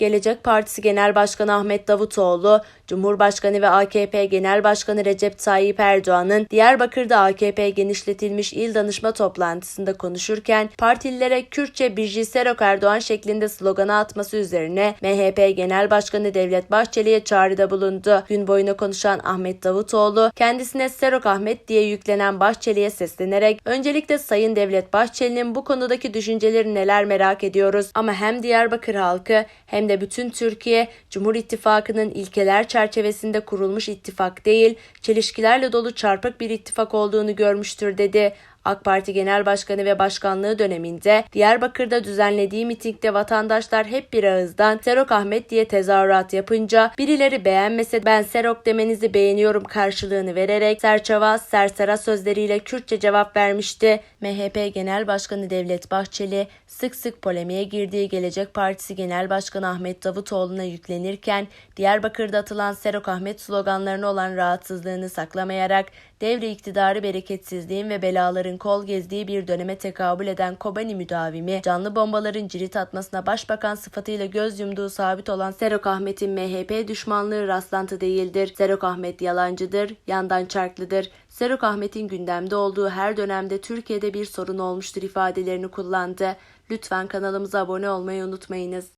Gelecek Partisi Genel Başkanı Ahmet Davutoğlu, Cumhurbaşkanı ve AKP Genel Başkanı Recep Tayyip Erdoğan'ın Diyarbakır'da AKP genişletilmiş il danışma toplantısında konuşurken partililere Kürtçe Birji Serok Erdoğan şeklinde slogana atması üzerine MHP Genel Başkanı Devlet Bahçeli'ye çağrıda bulundu. Gün boyuna konuşan Ahmet Davutoğlu kendisine Serok Ahmet diye yüklenen Bahçeli'ye seslenerek öncelikle Sayın Devlet Bahçeli'nin bu konudaki düşünceleri neler merak ediyoruz ama hem Diyarbakır halkı hem de bütün Türkiye Cumhur İttifakı'nın ilkeler çerçevesinde kurulmuş ittifak değil, çelişkilerle dolu çarpık bir ittifak olduğunu görmüştür dedi. AK Parti Genel Başkanı ve Başkanlığı döneminde Diyarbakır'da düzenlediği mitingde vatandaşlar hep bir ağızdan Serok Ahmet diye tezahürat yapınca birileri beğenmese ben Serok demenizi beğeniyorum karşılığını vererek serçava sersera sözleriyle Kürtçe cevap vermişti. MHP Genel Başkanı Devlet Bahçeli sık sık polemiğe girdiği Gelecek Partisi Genel Başkanı Ahmet Davutoğlu'na yüklenirken Diyarbakır'da atılan Serok Ahmet sloganlarına olan rahatsızlığını saklamayarak devre iktidarı bereketsizliğin ve belaların kol gezdiği bir döneme tekabül eden Kobani müdavimi, canlı bombaların cirit atmasına başbakan sıfatıyla göz yumduğu sabit olan Serok Ahmet'in MHP düşmanlığı rastlantı değildir. Serok Ahmet yalancıdır, yandan çarklıdır. Serok Ahmet'in gündemde olduğu her dönemde Türkiye'de bir sorun olmuştur ifadelerini kullandı. Lütfen kanalımıza abone olmayı unutmayınız.